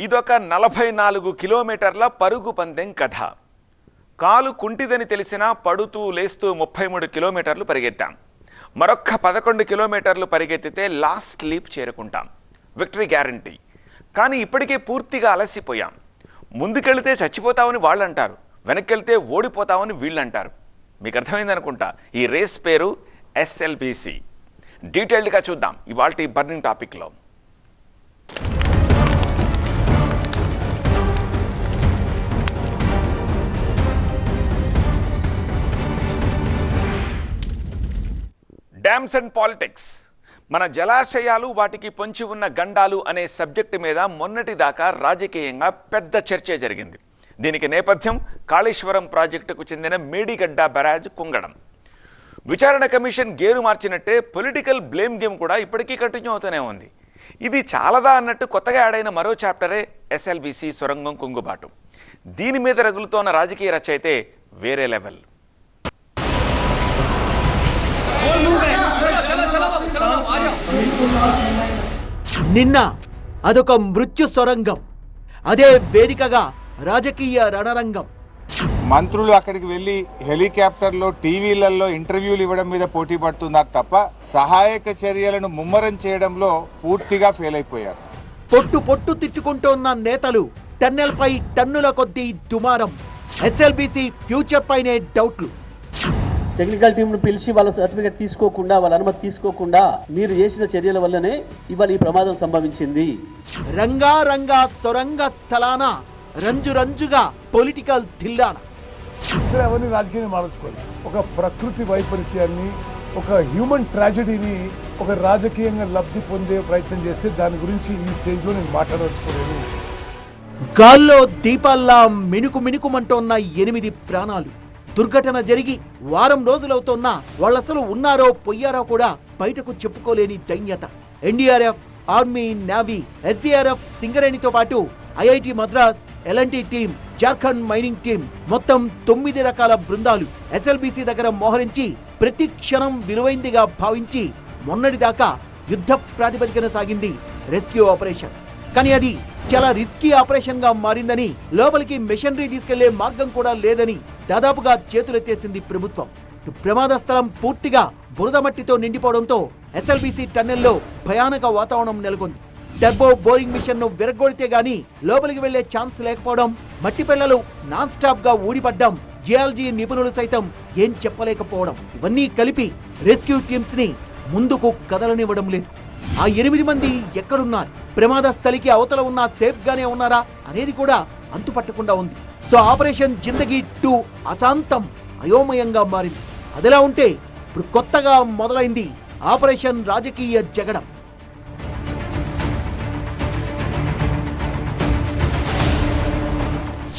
ఇదొక నలభై నాలుగు కిలోమీటర్ల పరుగు పందెం కథ. కాలు కుంటిదని తెలిసినా పడుతూ లేస్తూ ముప్పై మూడు కిలోమీటర్లు పరిగెత్తాం. మరొక్క పదకొండు కిలోమీటర్లు పరిగెత్తితే లాస్ట్ లీప్ చేరుకుంటాం. Victory guarantee. కానీ ఇప్పటికే పూర్తిగా అలసిపోయాం. ముందుకెళ్తే చచ్చిపోతామని వాళ్ళు అంటారు వెనక్కెళ్తే ఓడిపోతామని వీళ్ళు అంటారు మీకు అర్థమైందనుకుంటా ఈ రేస్ పేరు ఎస్ఎల్బిసి. డీటెయిల్డ్గా చూద్దాం. ఇవాళ బర్నింగ్ టాపిక్లో. Dams and politics. మన జలాశయాలు వాటికి పొంచి ఉన్న గండాలు అనే సబ్జెక్టు మీద మొన్నటి దాకా రాజకీయంగా పెద్ద చర్చ జరిగింది. దీనికి నేపథ్యం కాళేశ్వరం ప్రాజెక్టుకు చెందిన మేడిగడ్డ బరాజ్ కుంగడం. విచారణ కమిషన్ గేరు మార్చినట్టే పొలిటికల్ బ్లేమ్ గేమ్ కూడా ఇప్పటికీ కంటిన్యూ అవుతూనే ఉంది. ఇది చాలదా అన్నట్టు కొత్తగా యాడైన మరో చాప్టరే ఎస్ఎల్బిసి సొరంగం కుంగుబాటు. దీని మీద రగులుతోన్న రాజకీయ రచయితే వేరే లెవెల్. నిన్న అదొక మృత్యు సొరంగం. అదే వేదికగా రాజకీయ రణరంగం. మంత్రులు అక్కడికి వెళ్ళి హెలికాప్టర్లో టీవీలలో ఇంటర్వ్యూలు ఇవ్వడం మీద పోటీ పడుతున్నారు తప్ప సహాయక చర్యలను ముమ్మరం చేయడంలో పూర్తిగా ఫెయిల్ అయిపోయారు. పొట్టు పొట్టు తిట్టుకుంటోన్న నేతలు టన్నెల్పై టన్నుల కొద్దీ దుమారం. ఎస్ఎల్బిసి ఫ్యూచర్ పైనే డౌట్లు. టెక్నికల్ టీంను పిలిచి వాళ్ళ సర్టిఫికేట్ తీసుకోకుండా వాళ్ళ అనుమతి తీసుకోకుండా మీరు చేసిన చర్యల వల్లనే ఇవాళ ఈ ప్రమాదం సంభవించింది. రంగారంగా సొరంగ స్థలాన రంజు రంజుగా పొలిటికల్ అసలు ఎవరిని రాజకీయాన్ని మార్చుకోవాలి. ఒక ప్రకృతి వైపరీత్యాన్ని ఒక హ్యూమన్ ట్రాజడీని ఒక రాజకీయంగా లబ్ధి పొందే ప్రయత్నం చేస్తే దాని గురించి ఈ స్టేజ్లో నేను మాట్లాడకపోలేదు గాల్లో దీపాల్లా మినుకు మినుకుమంటోన్న ఎనిమిది ప్రాణాలు. దుర్ఘటన జరిగి వారం రోజులవుతున్నా వాళ్ళసలు ఉన్నారో పొయ్యారో కూడా బయటకు చెప్పుకోలేని దైన్యత. ఎన్డీఆర్ఎఫ్ ఆర్మీ నావీ ఎస్డీఆర్ఎఫ్ సింగరేణితో పాటు IIT Madras L N T team Jharkhand mining team మొత్తం తొమ్మిది రకాల బృందాలు ఎస్ఎల్బిసి దగ్గర మోహరించి ప్రతి క్షణం విలువైందిగా భావించి మొన్నటిదాకా యుద్ధ ప్రాతిపదికన సాగింది రెస్క్యూ ఆపరేషన్. కానీ అది చాలా రిస్కీ ఆపరేషన్గా మారిందని లోపలికి మిషనరీ తీసుకెళ్ళే మార్గం కూడా లేదని దాదాపుగా చేతులెత్తేసింది ప్రభుత్వం. ఇటు ప్రమాద స్థలం పూర్తిగా బురద మట్టితో నిండిపోవడంతో ఎస్ఎల్బిసి టన్నెల్లో భయానక వాతావరణం నెలకొంది. టర్బో బోరింగ్ మిషన్ను విరగొడితే గాని లోపలికి వెళ్ళే ఛాన్స్ లేకపోవడం మట్టి పిల్లలు నాన్ స్టాప్గా ఊడిపడ్డం జియాలజీ నిపుణులు సైతం ఏం చెప్పలేకపోవడం. ఇవన్నీ కలిపి రెస్క్యూ టీమ్స్ని ముందుకు కదలనివ్వడం లేదు. ఆ ఎనిమిది మంది ఎక్కడున్నారు? ప్రమాద స్థలికి అవతల ఉన్నా సేఫ్ గానే ఉన్నారా? అనేది కూడా అంతుపట్టకుండా ఉంది. సో ఆపరేషన్ జిందగీ టూ అశాంతం అయోమయంగా మారింది. అదిలా ఉంటే ఇప్పుడు కొత్తగా మొదలైంది ఆపరేషన్ రాజకీయ జగడం.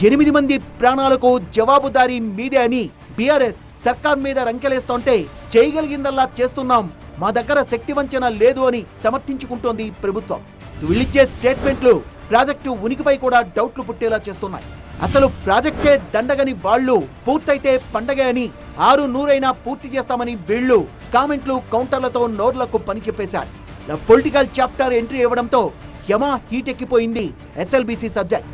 ఎనిమిది మంది ప్రాణాలకు జవాబుదారీ మీదే అని బీఆర్ఎస్ సర్కార్ మీద రంకెలేస్తుంటే చేయగలిగిందల్లా చేస్తున్నాం మా దగ్గర శక్తి వంచన లేదు అని సమర్థించుకుంటోంది ప్రభుత్వం. వీళ్ళిచ్చే స్టేట్మెంట్లు ప్రాజెక్టు ఉనికిపై కూడా డౌట్లు పుట్టేలా చేస్తున్నాయి. అసలు ప్రాజెక్టే దండగని వాళ్ళు పూర్తయితే పండగే అని ఆరు నూరైనా పూర్తి చేస్తామని వీళ్ళు కామెంట్లు కౌంటర్లతో నోర్లకు పని చెప్పేశారు. పొలిటికల్ చాప్టర్ ఎంట్రీ ఇవ్వడంతో యమా హీట్ ఎక్కిపోయింది ఎస్ఎల్బిసి సబ్జెక్ట్.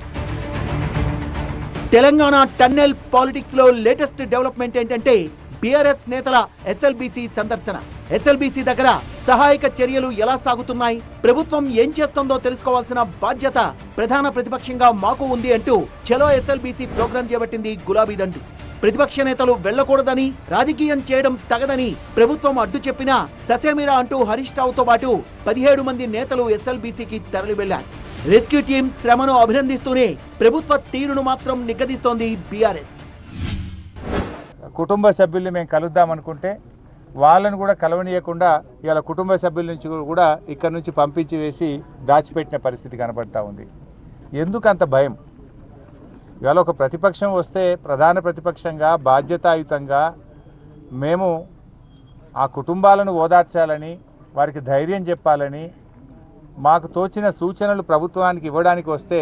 తెలంగాణ టన్నెల్ పాలిటిక్స్లో లేటెస్ట్ డెవలప్మెంట్ ఏంటంటే బీఆర్ఎస్ నేతల ఎస్ఎల్బిసి సందర్శన. ఎస్ఎల్బిసి దగ్గర సహాయక చర్యలు ఎలా సాగుతున్నాయి? ప్రభుత్వం ఏం చేస్తుందో తెలుసుకోవాల్సిన బాధ్యత ప్రధాన ప్రతిపక్షంగా మాకు ఉంది అంటూ చలో ఎస్ఎల్బిసి ప్రోగ్రాం చేపట్టింది గులాబీ దండు. ప్రతిపక్ష నేతలు వెళ్ళకూడదని రాజకీయం చేయడం తగదని ప్రభుత్వం అడ్డు చెప్పినా ససేమిరా అంటూ హరీష్ రావుతో పాటు పదిహేడు మంది నేతలు ఎస్ఎల్బిసికి తరలి వెళ్ళారు రెస్క్యూ టీం శ్రమను అభినందిస్తూనే ప్రభుత్వ తీరును మాత్రం నిగదీస్తోంది బీఆర్ఎస్. కుటుంబ సభ్యుల్ని మేము కలుద్దాం అనుకుంటే వాళ్ళను కూడా కలవనీయకుండా ఇవాళ కుటుంబ సభ్యుల నుంచి కూడా ఇక్కడ నుంచి పంపించి వేసి దాచిపెట్టిన పరిస్థితి కనబడతా ఉంది. ఎందుకు అంత భయం? ఇవాళ ఒక ప్రతిపక్షం వస్తే ప్రధాన ప్రతిపక్షంగా బాధ్యతాయుతంగా మేము ఆ కుటుంబాలను ఓదార్చాలని వారికి ధైర్యం చెప్పాలని మాకు తోచిన సూచనలు ప్రభుత్వానికి ఇవ్వడానికి వస్తే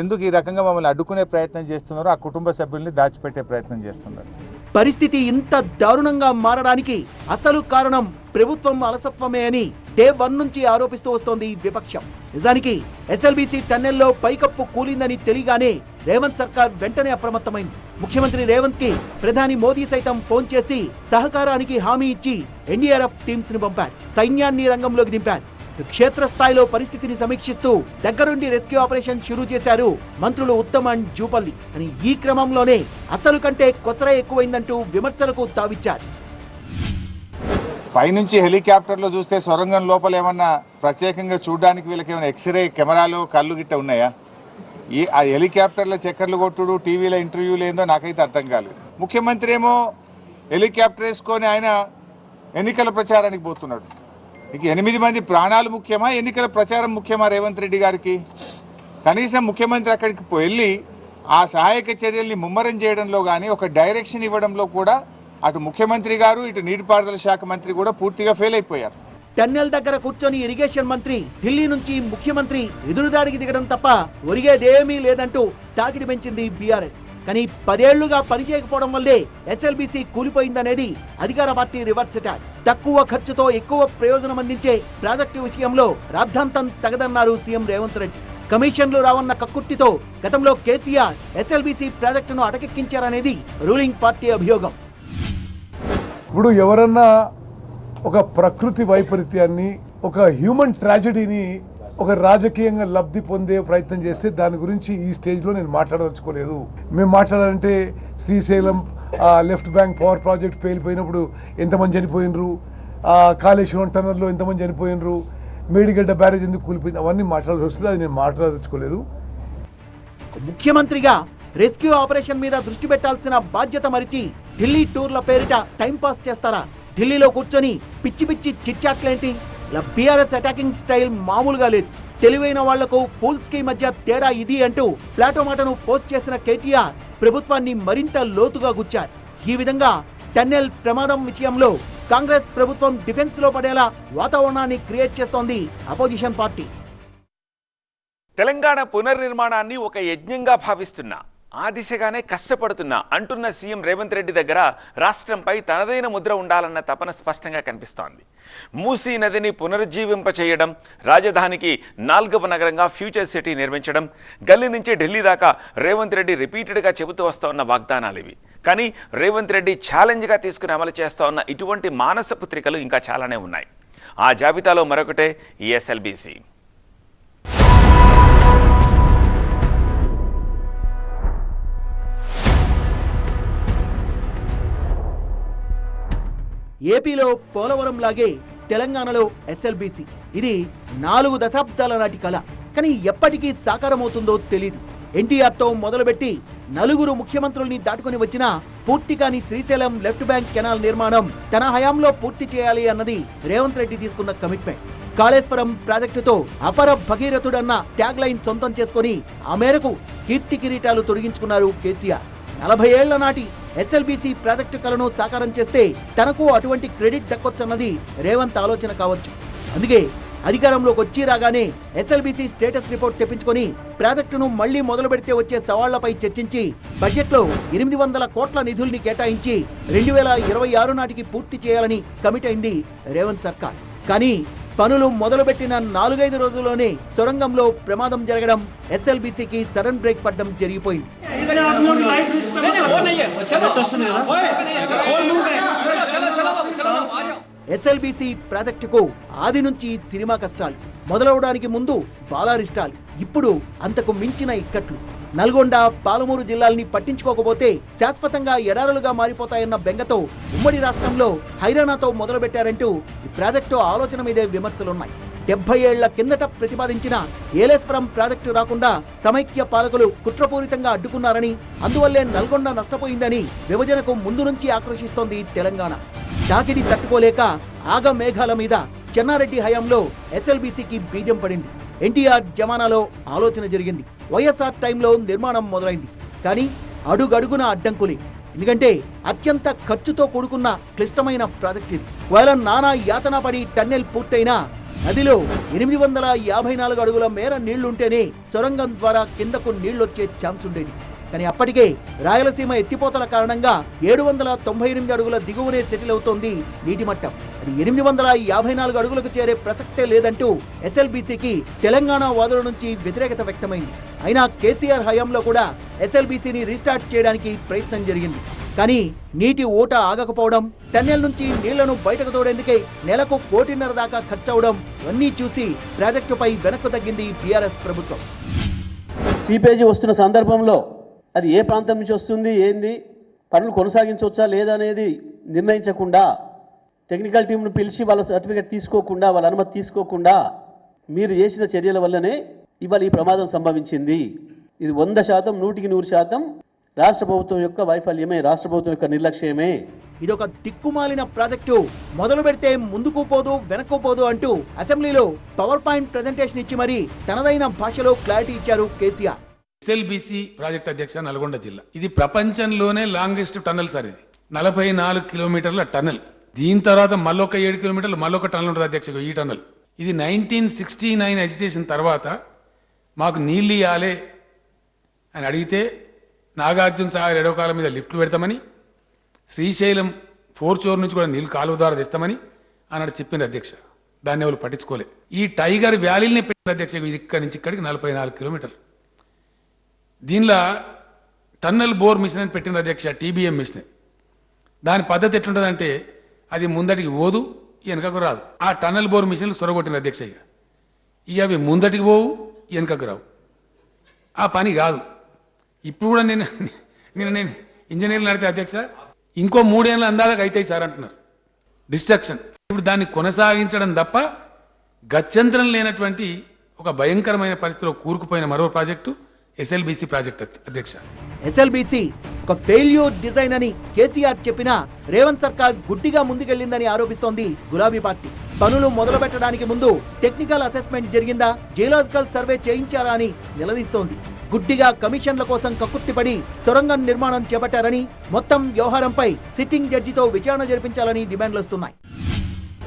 ఎందుకు ఈ రకంగా మమ్మల్ని అడ్డుకునే ప్రయత్నం చేస్తున్నారో ఆ కుటుంబ సభ్యుల్ని దాచిపెట్టే ప్రయత్నం చేస్తున్నారు. పరిస్థితి ఇంత దారుణంగా మారడానికి అసలు కారణం ప్రభుత్వం అలసత్వమే అని డే వన్ నుంచి ఆరోపిస్తూ వస్తోంది విపక్షం. నిజానికి ఎస్ఎల్బీసీ టన్నెల్లో పైకప్పు కూలిందని తెలియగానే రేవంత్ సర్కార్ వెంటనే అప్రమత్తమైంది. ముఖ్యమంత్రి రేవంత్కి ప్రధాని మోదీ సైతం ఫోన్ చేసి సహకారానికి హామీ ఇచ్చి ఎన్డీఆర్ఎఫ్ టీమ్స్ను పంపారు. సైన్యాన్ని రంగంలోకి దింపారు. క్షేత్రస్థాయిలో పరిస్థితిని సమీక్షిస్తూ దగ్గరుండి రెస్క్యూ ఆపరేషన్ షురూ చేశారు మంత్రులు ఉత్తమ్ అండ్ జూపల్లి. అని ఈ క్రమంలోనే అసలు కంటే కొసర ఎక్కువైందంటూ విమర్శలకు తావిచ్చారు పైనుంచి హెలికాప్టర్లో చూస్తే సొరంగం లోపల ఏమన్నా ప్రత్యేకంగా చూడడానికి వీళ్ళకి ఏమైనా ఎక్స్రే కెమెరాలు కళ్ళు గిట్ట ఉన్నాయా? ఈ ఆ హెలికాప్టర్ల చక్కర్లు కొట్టుడు టీవీలో ఇంటర్వ్యూలు ఏందో నాకైతే అర్థం కాలేదు. ముఖ్యమంత్రి ఏమో హెలికాప్టర్ వేసుకొని ఆయన ఎన్నికల ప్రచారానికి పోతున్నాడు. ఇక ఎనిమిది మంది ప్రాణాలు ముఖ్యమా? ఎన్నికల ప్రచారం ముఖ్యమా రేవంత్ రెడ్డి గారికి? కనీసం ముఖ్యమంత్రి అక్కడికి వెళ్ళి ఆ సహాయక చర్యల్ని ముమ్మరం చేయడంలో కానీ ఒక డైరెక్షన్ ఇవ్వడంలో కూడా అటు ముఖ్యమంత్రి గారు ఇటు నీటిపారుదల శాఖ మంత్రి కూడా పూర్తిగా ఫెయిల్ అయిపోయారు. టన్నెల్ దగ్గర కూర్చొని ఇరిగేషన్ మంత్రి ఢిల్లీ నుంచి ముఖ్యమంత్రి ఎదురుదాడికి దిగడం తప్ప ఒరిగేదేమీ లేదంటూ తాకిడి పెంచింది బీఆర్ఎస్. కానీ పదేళ్ళుగా పనిచేయకపోవడం వల్లే ఎస్ఎల్బీసీ కూలిపోయిందనేది అధికార పార్టీ రివర్స్ అటాక్ తక్కువ ఖర్చుతో ఎక్కువ ప్రయోజనం అందించే ప్రాజెక్టు విషయంలో రాద్ధాంతం తగదన్నారు సీఎం రేవంత్ రెడ్డి. కమిషన్లు రావన్న కక్కుర్తితో గతంలో కేసీఆర్ ఎస్ఎల్బీసీ ప్రాజెక్టును అటకెక్కించారనేది రూలింగ్ పార్టీ అభియోగం. ఇప్పుడు ఎవరన్నా ఒక ప్రకృతి వైపరీత్యాన్ని ఒక హ్యూమన్ ట్రాజడీని ఒక రాజకీయంగా లబ్ధి పొందే ప్రయత్నం చేస్తే దాని గురించి ఈ స్టేజ్లో నేను మాట్లాడదలుచుకోలేదు. మేము మాట్లాడాలంటే Srisailam left bank power project పేలిపోయినప్పుడు ఎంతమంది చనిపోయినరు? కాళేశ్వరం టనర్లో ఎంతమంది చనిపోయినరు? మేడిగడ్డ బ్యారేజ్ ఎందుకు కూలిపోయింది? అవన్నీ మాట్లాడాల్సి వస్తుంది. అది నేను మాట్లాడదలుచుకోలేదు. ముఖ్యమంత్రిగా రెస్క్యూ ఆపరేషన్ మీద దృష్టి పెట్టాల్సిన బాధ్యత మరిచి ఢిల్లీ టూర్ల పేరిట టైంపాస్ చేస్తారా? ఢిల్లీలో కూర్చొని పిచ్చి పిచ్చి చిట్చాట్లేంటి? ఇలా బీఆర్ఎస్ అటాకింగ్ స్టైల్ మామూలుగా లేదు. తెలివైన వాళ్ళకు ఫూల్స్కి మధ్య తేడా ఇది అంటూ ప్లాటో మాటను పోస్ట్ చేసిన కేటీఆర్ ప్రభుత్వాన్ని మరింత లోతుగా గుచ్చారు. ఈ విధంగా టన్నెల్ ప్రమాదం విషయంలో కాంగ్రెస్ ప్రభుత్వం డిఫెన్స్లో పడేలా వాతావరణాన్ని క్రియేట్ చేస్తోంది అపోజిషన్ పార్టీ తెలంగాణ పునర్నిర్మాణాన్ని ఒక యజ్ఞంగా భావిస్తున్నా ఆ దిశగానే కష్టపడుతున్నా అంటున్న సీఎం రేవంత్ రెడ్డి దగ్గర రాష్ట్రంపై తనదైన ముద్ర ఉండాలన్న తపన స్పష్టంగా కనిపిస్తోంది. మూసీ నదిని పునరుజ్జీవింపచేయడం రాజధానికి నాల్గవ నగరంగా ఫ్యూచర్ సిటీ నిర్మించడం గల్లీ నుంచి ఢిల్లీ దాకా రేవంత్ రెడ్డి రిపీటెడ్గా చెబుతూ వస్తోన్న వాగ్దానాలు ఇవి. కానీ రేవంత్ రెడ్డి ఛాలెంజ్గా తీసుకుని అమలు చేస్తూ ఉన్న ఇటువంటి మానస పుత్రికలు ఇంకా చాలానే ఉన్నాయి. ఆ జాబితాలో మరొకటే ఈఎస్ఎల్బీసీ ఏపీలో పోలవరం లాగే తెలంగాణలో ఎస్ఎల్బీసీ. ఇది నాలుగు దశాబ్దాల నాటి కళ. కానీ ఎప్పటికీ సాకారమవుతుందో తెలీదు. ఎన్టీఆర్తో మొదలుపెట్టి నలుగురు ముఖ్యమంత్రుల్ని దాటుకుని వచ్చిన పూర్తి కాని శ్రీశైలం లెఫ్ట్ బ్యాంక్ కెనాల్ నిర్మాణం తన హయాంలో పూర్తి చేయాలి అన్నది రేవంత్ రెడ్డి తీసుకున్న కమిట్మెంట్. కాళేశ్వరం ప్రాజెక్టుతో అపర భగీరథుడన్న ట్యాగ్ లైన్ సొంతం చేసుకొని ఆ మేరకు కీర్తి కిరీటాలు తొడిగించుకున్నారు కేసీఆర్. నలభై ఏళ్ళ నాటి ఎస్ఎల్బీసీ ప్రాజెక్టు కలను సాకారం చేస్తే తనకు అటువంటి క్రెడిట్ దక్కొచ్చన్నది రేవంత్ ఆలోచన కావచ్చు. అందుకే అధికారంలోకి వచ్చి రాగానే ఎస్ఎల్బీసీ స్టేటస్ రిపోర్ట్ తెప్పించుకొని ప్రాజెక్టును మళ్ళీ మొదలు పెడితే వచ్చే సవాళ్ళపై చర్చించి బడ్జెట్లో ఎనిమిది వందల కోట్ల నిధుల్ని కేటాయించి రెండు వేల ఇరవై ఆరు నాటికి పూర్తి చేయాలని కమిట్ అయింది రేవంత్ సర్కార్. కానీ పనులు మొదలుపెట్టిన నాలుగైదు రోజుల్లోనే సొరంగంలో ప్రమాదం జరగడం ఎస్ఎల్బీసీకి సడన్ బ్రేక్ పడ్డం జరిగిపోయింది. ఎస్ఎల్బీసీ ప్రాజెక్టుకు ఆది నుంచి సినిమా కష్టాలు మొదలవడానికి ముందు బాలారిష్టాలు ఇప్పుడు అంతకు మించిన ఇక్కట్లు. నల్గొండ పాలమూరు జిల్లాల్ని పట్టించుకోకపోతే శాశ్వతంగా ఎడారులుగా మారిపోతాయన్న బెంగతో ఉమ్మడి రాష్ట్రంలో హైరానాతో మొదలుపెట్టారంటూ ఈ ప్రాజెక్టు ఆలోచన మీదే విమర్శలున్నాయి. డెబ్బై ఏళ్ళ కిందట ప్రతిపాదించిన ఏలేశ్వరం ప్రాజెక్టు రాకుండా సమైక్య పాలకులు కుట్రపూరితంగా అడ్డుకున్నారని అందువల్లే నల్గొండ నష్టపోయిందని విభజనకు ముందు నుంచి ఆకర్షిస్తోంది తెలంగాణ. తాకిడి తట్టుకోలేక ఆగ మేఘాల మీద చెన్నారెడ్డి హయాంలో ఎస్ఎల్బీసీకి బీజం పడింది. ఎన్టీఆర్ జమానాలో ఆలోచన జరిగింది. వైఎస్ఆర్ టైంలో నిర్మాణం మొదలైంది. కానీ అడుగడుగున అడ్డంకులే. ఎందుకంటే అత్యంత ఖర్చుతో కూడుకున్న క్లిష్టమైన ప్రాజెక్ట్ ఇది. ఒకవేళ నానా యాతన పడి టన్నెల్ పూర్తయినా నదిలో ఎనిమిది వందల యాభై నాలుగు అడుగుల మేర నీళ్ళుంటేనే సొరంగం ద్వారా కిందకు నీళ్ళొచ్చే ఛాన్స్ ఉండేది. కానీ అప్పటికే రాయలసీమ ఎత్తిపోతల కారణంగా ఏడు వందల తొంభై ఎనిమిది అడుగుల దిగువనే సెటిల్ అవుతోంది నీటి మట్టం అది ఎనిమిది వందల యాభై నాలుగు అడుగులకు చేరే ప్రసక్తే లేదంటూ ఎస్ఎల్బీసీకి తెలంగాణ వాదుల నుంచి వ్యతిరేకత వ్యక్తమైంది. అయినా కేసీఆర్ హయాంలో కూడా ఎస్ఎల్బీసీని రీస్టార్ట్ చేయడానికి ప్రయత్నం జరిగింది. కానీ నీటి ఊట ఆగకపోవడం టన్నెల్ నుంచి నీళ్ళను బయటకు తోడేందుకే నెలకు కోటిన్నర దాకా ఖర్చవడం ఇవన్నీ చూసి ప్రాజెక్టుపై వెనక్కు తగ్గింది బీఆర్ఎస్ ప్రభుత్వం. సీపేజీ వస్తున్న సందర్భంలో అది ఏ ప్రాంతం నుంచి వస్తుంది ఏంది పనులు కొనసాగించవచ్చా లేదా అనేది నిర్ణయించకుండా టెక్నికల్ టీంను పిలిచి వాళ్ళ సర్టిఫికేట్ తీసుకోకుండా వాళ్ళ అనుమతి తీసుకోకుండా మీరు చేసిన చర్యల వల్లనే ఇవాళ ఈ ప్రమాదం సంభవించింది. ఇది వంద శాతం నూటికి నూరు శాతం రాష్ట్ర ప్రభుత్వం యొక్క వైఫల్యమే రాష్ట్ర ప్రభుత్వం యొక్క నిర్లక్ష్యమే. ఇదొక దిక్కుమాలిన ప్రాజెక్టు. మొదలు పెడితే ముందుకు పోదు వెనక్కు పోదు అంటూ అసెంబ్లీలో పవర్ పాయింట్ ప్రజెంటేషన్ ఇచ్చి మరీ తనదైన భాషలో క్లారిటీ ఇచ్చారు కేసీఆర్. ఎస్ఎల్బిసి ప్రాజెక్ట్ అధ్యక్ష నల్గొండ జిల్లా. ఇది ప్రపంచంలోనే లాంగెస్ట్ టన్నల్ సార్ ఇది. నలభై నాలుగు కిలోమీటర్ల టన్నల్. దీని తర్వాత మళ్ళొక ఏడు కిలోమీటర్లు మళ్ళొక టన్నల్ ఉంటుంది అధ్యక్ష ఈ టన్నల్. ఇది నైన్టీన్ సిక్స్టీ నైన్ ఎజిటేషన్ తర్వాత మాకు నీళ్ళు ఇవ్వాలి అని అడిగితే నాగార్జున సాగర్ ఎడవకాల మీద లిఫ్ట్లు పెడతామని శ్రీశైలం ఫోర్ చోర్ నుంచి కూడా నీళ్ళు కాలువ ద్వారా తెస్తామని అన్నాడు చెప్పింది అధ్యక్ష. దాన్ని ఎవరు పట్టించుకోలే. ఈ టైగర్ వ్యాలీని పెట్టిన అధ్యక్ష ఇది ఇక్కడి నుంచి ఇక్కడికి నలభై నాలుగు కిలోమీటర్లు. దీనిలో టన్నెల్ బోర్ మిషన్ అని పెట్టిన అధ్యక్ష టీబీఎం మిషన్. దాని పద్ధతి ఎట్లుంటుందంటే అది ముందటికి పోదు వెనకకు రాదు. ఆ టన్నెల్ బోర్ మిషన్లు సొరగొట్టిన అధ్యక్ష ఇక. ఇక అవి ముందటికి పోవు వెనకకు రావు. ఆ పని కాదు. ఇప్పుడు కూడా నేను నేను నేను ఇంజనీర్లు నడితే అధ్యక్ష ఇంకో మూడేళ్ళు అందాలకు అవుతాయి సార్ అంటున్నారు. డిస్ట్రక్షన్. ఇప్పుడు దాన్ని కొనసాగించడం తప్ప గత్యంతరం లేనటువంటి ఒక భయంకరమైన పరిస్థితిలో కూరుకుపోయిన మరో ప్రాజెక్టు. ఎస్ఎల్బిసి ప్రాజెక్ట్ అధ్యక్ష. ఎస్ఎల్బిసి ఒక ఫెయిల్యూర్ డిజైన్ అని కేసీఆర్ చెప్పినా రేవంత్ సర్కార్ గుడ్డిగా ముందుకెళ్ళిందని ఆరోపిస్తోంది గులాబీ పార్టీ. పనులు మొదలు పెట్టడానికి ముందు టెక్నికల్ అసెస్మెంట్ జరిగిందా? జియోలాజికల్ సర్వే చేయించారా అని నిలదీస్తోంది. గుడ్డిగా కమిషన్ల కోసం కక్కుర్తిపడి సొరంగం నిర్మాణం చేపట్టారని మొత్తం వ్యవహారంపై సిట్టింగ్ జడ్జితో విచారణ జరిపించాలని డిమాండ్లు వస్తున్నాయి.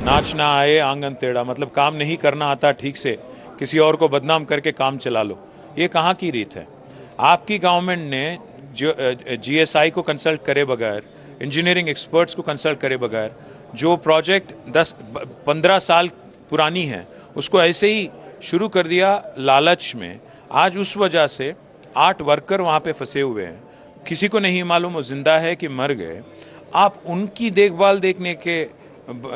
నాచనా ఆయే ఆంగన్ తేడా మతలబ్ కామ్ నహీ కర్నా ఆతా ఠీక్ సే కిసి ఔర్ కో బద్నామ్ కర్కే కామ్ చలా లో ये कहाँ की रीत है? आपकी गवर्नमेंट ने जो जीएसआई को कंसल्ट करे बगैर इंजीनियरिंग एक्सपर्ट्स को कंसल्ट करे बगैर, जो प्रोजेक्ट दस पंद्रह साल पुरानी है, उसको ऐसे ही शुरू कर दिया लालच में। आज उस वजह से आठ वर्कर वहाँ पे फंसे हुए हैं। किसी को नहीं मालूम, वो ज़िंदा है कि मर गए। आप उनकी देखभाल देखने के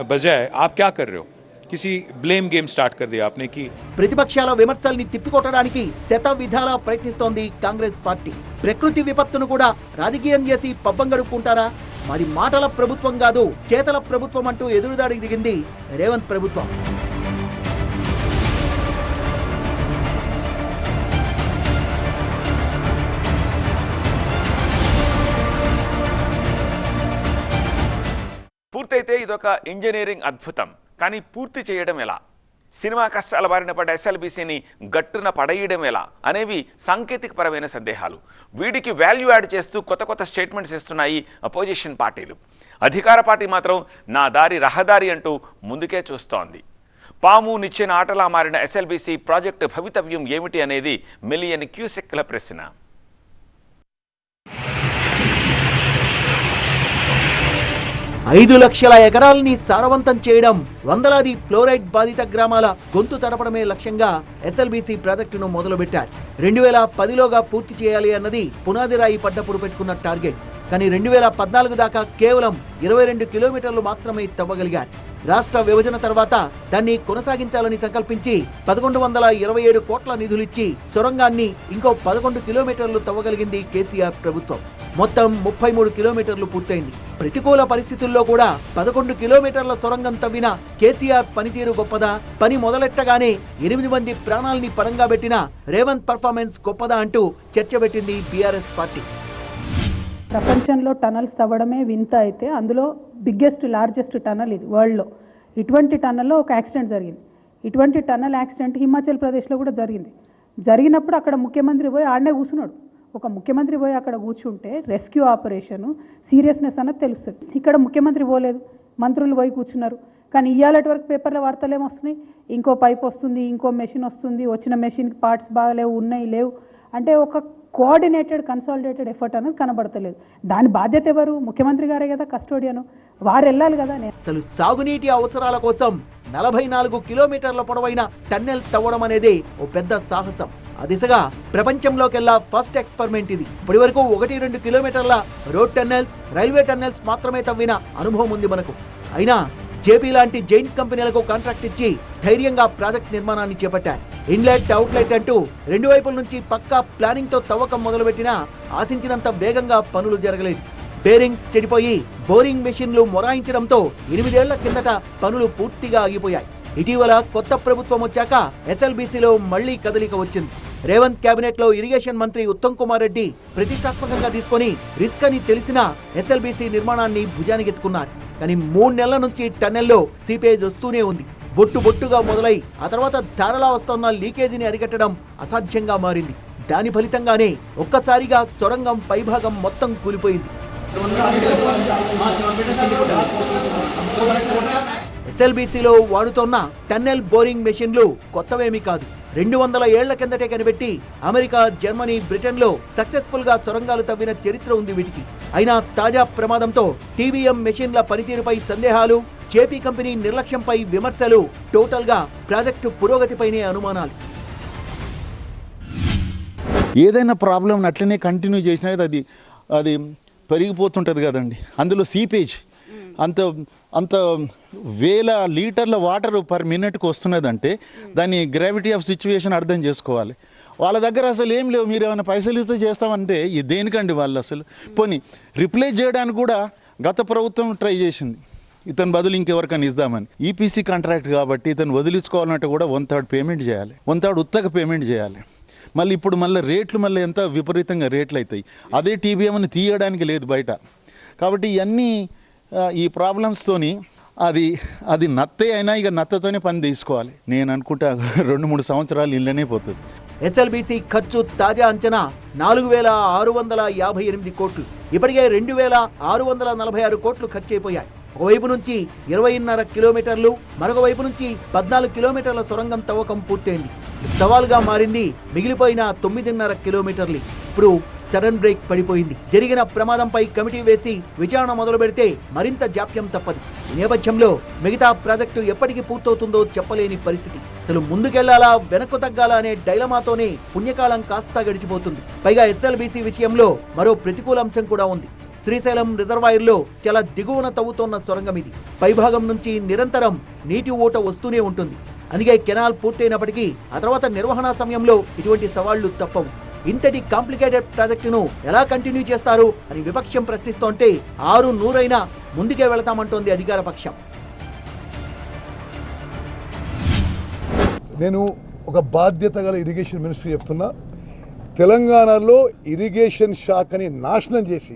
बजाय आप क्या कर रहे हो? किसी ब्लेम गेम स्टार्ट कर दिया आपने कि ప్రతిపక్షాల విమర్శల్ని తిప్పికొట్టడానికి శత విధాలా ప్రయత్నిస్తోంది కాంగ్రెస్ పార్టీ ప్రకృతి విపత్తును కూడా రాజకీయం చేసి పబ్బం గడుపుకుంటారా మరి మాటల ప్రభుత్వం కాదు చేతల ప్రభుత్వం అంటూ ఎదురుదాడికి దిగింది రేవంత్ ప్రభుత్వం పూర్తయితే ఇదొక ఇంజనీరింగ్ అద్భుతం కానీ పూర్తి చేయడం ఎలా? సినిమా కష్టాల బారిన పడ్డ ఎస్ఎల్బీసీని గట్టున పడేయడం ఎలా? అనేవి సాంకేతికపరమైన సందేహాలు. వీడికి వాల్యూ యాడ్ చేస్తూ కొత్త కొత్త స్టేట్మెంట్స్ ఇస్తున్నాయి అపోజిషన్ పార్టీలు. అధికార పార్టీ మాత్రం నా దారి రహదారి అంటూ ముందుకే చూస్తోంది. పాము నిచ్చిన ఆటలా మారిన ఎస్ఎల్బీసీ ప్రాజెక్టు భవితవ్యం ఏమిటి అనేది మిలియన్ క్యూసెక్ల ప్రశ్న. ఐదు లక్షల ఎకరాలని సారవంతం చేయడం వందలాది ఫ్లోరైడ్ బాధిత గ్రామాల గొంతు తడపడమే లక్ష్యంగా ఎస్ఎల్బీసీ ప్రాజెక్టును మొదలుపెట్టారు. రెండు వేల పదిలోగా పూర్తి చేయాలి అన్నది పునాది రాయి పడ్డప్పుడు పెట్టుకున్న టార్గెట్. కానీ రెండు వేల పద్నాలుగు దాకా కేవలం ఇరవై రెండు కిలోమీటర్లు మాత్రమే తవ్వగలిగారు. రాష్ట్ర విభజన తర్వాత దాన్ని కొనసాగించాలని సంకల్పించి పదకొండు వందల ఇరవై ఏడు కోట్ల నిధులిచ్చి సొరంగాన్ని ఇంకో పదకొండు కిలోమీటర్లు తవ్వగలిగింది కేసీఆర్ ప్రభుత్వం. మొత్తం ముప్పై మూడు కిలోమీటర్లు పూర్తయింది. ప్రతికూల పరిస్థితుల్లో కూడా పదకొండు కిలోమీటర్ల సొరంగం తవ్విన కేసీఆర్ పనితీరు గొప్పదా? పని మొదలెట్టగానే ఎనిమిది మంది ప్రాణాల్ని పరంగా పెట్టిన రేవంత్ పర్ఫార్మెన్స్ గొప్పదా అంటూ చర్చ పెట్టింది బీఆర్ఎస్ పార్టీ. ప్రపంచంలో టనల్స్ తవ్వడమే వింత అయితే అందులో బిగ్గెస్ట్ లార్జెస్ట్ టనల్ ఇది వరల్డ్లో. ఇటువంటి టనల్లో ఒక యాక్సిడెంట్ జరిగింది. ఇటువంటి టనల్ యాక్సిడెంట్ హిమాచల్ ప్రదేశ్లో కూడా జరిగింది. జరిగినప్పుడు అక్కడ ముఖ్యమంత్రి పోయి ఆడనే కూర్చున్నాడు. ఒక ముఖ్యమంత్రి పోయి అక్కడ కూర్చుంటే రెస్క్యూ ఆపరేషన్ సీరియస్నెస్ అన్నది తెలుస్తుంది. ఇక్కడ ముఖ్యమంత్రి పోలేదు. మంత్రులు పోయి కూర్చున్నారు. కానీ ఇయ్యాలటి వరకు పేపర్ల వార్తలు ఏమొస్తున్నాయి ఇంకో పైప్ వస్తుంది ఇంకో మెషిన్ వస్తుంది వచ్చిన మెషిన్కి పార్ట్స్ బాగలేవు ఉన్నాయి లేవు. అంటే ఒక కోఆర్డినేటెడ్ కన్సాలిడేటెడ్ ఎఫర్ట్ అనేది కనబడతలేదు. దాని బాధ్యత ఎవరు? ముఖ్యమంత్రి గారే కదా కస్టోడియన్. వారు వెళ్ళాలి కదా నేను అసలు సాగునీటి అవసరాల కోసం నలభై నాలుగు కిలోమీటర్ల పొడవైన టన్నెల్ తవ్వడం అనేది ఓ పెద్ద సాహసం. ఆ దిశగా ప్రపంచంలోకెల్లా ఫస్ట్ ఎక్స్పెరిమెంట్ ఇది. ఇప్పటి వరకు ఒకటి రెండు కిలోమీటర్ల రోడ్ టన్నెల్స్ రైల్వే టన్నెల్స్ మాత్రమే తవ్విన అనుభవం ఉంది మనకు. అయినా జేపీ లాంటి జైంట్ కంపెనీలకు కాంట్రాక్ట్ ఇచ్చి ధైర్యంగా ప్రాజెక్ట్ నిర్మాణాన్ని చేపట్టారు. ఇన్లెట్ అవుట్లెట్ అంటూ రెండు వైపుల నుంచి పక్కా ప్లానింగ్తో తవ్వకం మొదలుపెట్టినా ఆశించినంత వేగంగా పనులు జరగలేదు. బేరింగ్స్ చెడిపోయి బోరింగ్ మెషిన్లు మొరాయించడంతో ఎనిమిదేళ్ళ కిందట పనులు పూర్తిగా ఆగిపోయాయి. ఇటీవల కొత్త ప్రభుత్వం వచ్చాక ఎస్ఎల్బీసీలో మళ్ళీ కదలిక వచ్చింది. రేవంత్ కేబినెట్లో ఇరిగేషన్ మంత్రి ఉత్తమ్ కుమార్ రెడ్డి ప్రతిష్టాత్మకంగా తీసుకొని రిస్క్ అని తెలిసిన ఎస్ఎల్బీసీ నిర్మాణాన్ని భుజానికెత్తుకున్నారు కానీ మూడు నెలల నుంచి టన్నెల్లో సీపేజ్ వస్తూనే ఉంది. బొట్టు బొట్టుగా మొదలై ఆ తర్వాత ధారలా వస్తున్న లీకేజీని అరికట్టడం అసాధ్యంగా మారింది. దాని ఫలితంగానే ఒక్కసారిగా సొరంగం పైభాగం మొత్తం కూలిపోయింది. ఎస్ఎల్బీసీలో వాడుతున్న టన్నెల్ బోరింగ్ మెషిన్లు కొత్తవేమీ కాదు. రెండు వందల ఏళ్ళ కిందటే కనిపెట్టి అమెరికా జర్మనీ బ్రిటన్లో సక్సెస్ఫుల్గా సొరంగాలు తవ్విన చరిత్ర ఉంది వీటికి. అయినా తాజా ప్రమాదంతో టీవీఎం మెషిన్ల పనితీరుపై సందేహాలు జేపీ కంపెనీ నిర్లక్ష్యంపై విమర్శలు టోటల్గా ప్రాజెక్టు పురోగతిపైనే అనుమానాలు. ఏదైనా ప్రాబ్లం అట్లనే కంటిన్యూ చేసినా అది అది పెరిగిపోతుంటుంది కదండి. అందులో సీపేజ్. అంత అంత వేల లీటర్ల వాటర్ పర్ మినిట్కి వస్తున్నదంటే దాని గ్రావిటీ ఆఫ్ సిచ్యువేషన్ అర్థం చేసుకోవాలి. వాళ్ళ దగ్గర అసలు ఏం లేవు. మీరు ఏమైనా పైసలు ఇస్తే చేస్తామంటే ఇది దేనికండి వాళ్ళు అసలు? పోనీ రిప్లేస్ చేయడానికి కూడా గత ప్రభుత్వం ట్రై చేసింది. ఇతని బదులు ఇంకెవరికైనా ఇద్దామని ఈపీసీ కాంట్రాక్ట్ కాబట్టి ఇతను వదిలించుకోవాలంటే కూడా వన్ థర్డ్ పేమెంట్ చేయాలి. వన్ థర్డ్ ఉత్తగా పేమెంట్ చేయాలి. మళ్ళీ ఇప్పుడు మళ్ళీ రేట్లు మళ్ళీ ఎంత విపరీతంగా రేట్లు అవుతాయి. అదే టీబీఎంని తీయడానికి లేదు బయట. కాబట్టి ఇవన్నీ ఈ ప్రాబ్లమ్స్తోని అది అది నత్తే అయినా ఇక నత్తతోనే పని తీసుకోవాలి. నేను అనుకుంటా రెండు మూడు సంవత్సరాలు ఇళ్ళనే పోతుంది. ఎస్ఎల్బీసీ ఖర్చు తాజా అంచనా నాలుగు వేల ఆరు వందల యాభై ఎనిమిది కోట్లు. ఇప్పటికే రెండు వేల ఆరు వందల నలభై ఆరు కోట్లు ఖర్చయిపోయాయి ఒకవైపు నుంచి ఇరవైన్నర కిలోమీటర్లు మరొక వైపు నుంచి పద్నాలుగు కిలోమీటర్ల సొరంగం తవ్వకం పూర్తయింది. సవాల్గా మారింది మిగిలిపోయిన తొమ్మిదిన్నర కిలోమీటర్లు. ఇప్పుడు సడన్ బ్రేక్ పడిపోయింది. జరిగిన ప్రమాదంపై కమిటీ వేసి విచారణ మొదలు పెడితే మరింత జాప్యం తప్పదు. ఈ నేపథ్యంలో మిగతా ప్రాజెక్టు ఎప్పటికి పూర్తవుతుందో చెప్పలేని పరిస్థితి. అసలు ముందుకెళ్ళాలా వెనక్కు తగ్గాలా అనే డైలమాతోనే పుణ్యకాలం కాస్త గడిచిపోతుంది. పైగా ఎస్ఎల్బీసీ విషయంలో మరో ప్రతికూల అంశం కూడా ఉంది. శ్రీశైలం రిజర్వాయర్లో చాలా దిగువన తవ్వుతోన్న సొరంగం ఇది. పైభాగం నుంచి నిరంతరం నీటి ఊట వస్తూనే ఉంటుంది. అందుకే కెనాల్ పూర్తయినప్పటికీ ఆ తర్వాత నిర్వహణ సమయంలో ఇటువంటి సవాళ్ళు తప్పవు. ఇంతటి కాంప్లికేటెడ్ ప్రాజెక్టును ఎలా కంటిన్యూ చేస్తారు అని విపక్షం ప్రశ్నిస్తోంటే ఆరు నూరైనా ముందుకే వెళతామంటోంది అధికార పక్షం. నేను ఒక బాధ్యత గల ఇరిగేషన్ మినిస్టర్ చెప్తున్నా. తెలంగాణలో ఇరిగేషన్ శాఖని నాశనం చేసి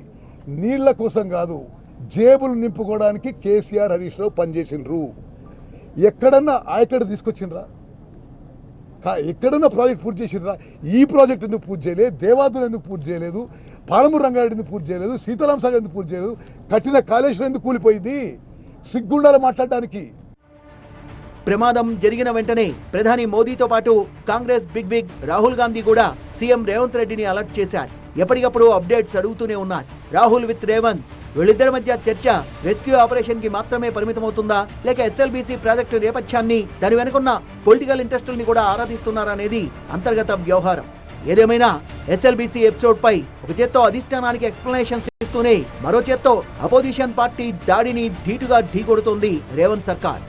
నీళ్ళ కోసం కాదు జేబులు నింపుకోవడానికి కేసీఆర్ హరీష్ రావు పనిచేసిండ్రు. ఎక్కడన్నా ఆయకడ తీసుకొచ్చిండ్రా? ఎక్కడన్నా ప్రాజెక్ట్ పూర్తి చేసిండ్రా ఈ ప్రాజెక్ట్ ఎందుకు పూర్తి చేయలేదు? దేవాదులు ఎందుకు పూర్తి చేయలేదు? పాలమూరు రంగారెడ్డి ఎందుకు పూర్తి చేయలేదు? సీతారాం సాగర్ ఎందుకు పూర్తి చేయలేదు? కట్టిన కాళేశ్వరం ఎందుకు కూలిపోయింది? సిగ్గుండాలి మాట్లాడడానికి ప్రమాదం జరిగిన వెంటనే ప్రధాని మోదీతో పాటు Congress big big Rahul Gandhi కూడా సీఎం రేవంత్ రెడ్డిని అలర్ట్ చేశారు. ఎప్పటికప్పుడు అప్డేట్స్ అడుగుతూనే ఉన్నారు. రాహుల్ విత్ రేవంత్. వీళ్ళిద్దరి మధ్య చర్చ రెస్క్యూ ఆపరేషన్కి మాత్రమే పరిమితమవుతుందా? లేక ఎస్ఎల్బీసీ ప్రాజెక్టు నేపథ్యాన్ని దాని వెనుకున్న పొలిటికల్ ఇంట్రెస్టుల్ని కూడా ఆరాధిస్తున్నారనేది అంతర్గత వ్యవహారం. ఏదేమైనా ఎస్ఎల్బీసీ ఎపిసోడ్ పై ఒక చేత్తో అధిష్టానానికి ఎక్స్ప్లెనేషన్స్ ఇస్తూనే మరో చేత్తో అపోజిషన్ పార్టీ దాడిని ధీటుగా ఢీకొడుతోంది రేవంత్ సర్కార్.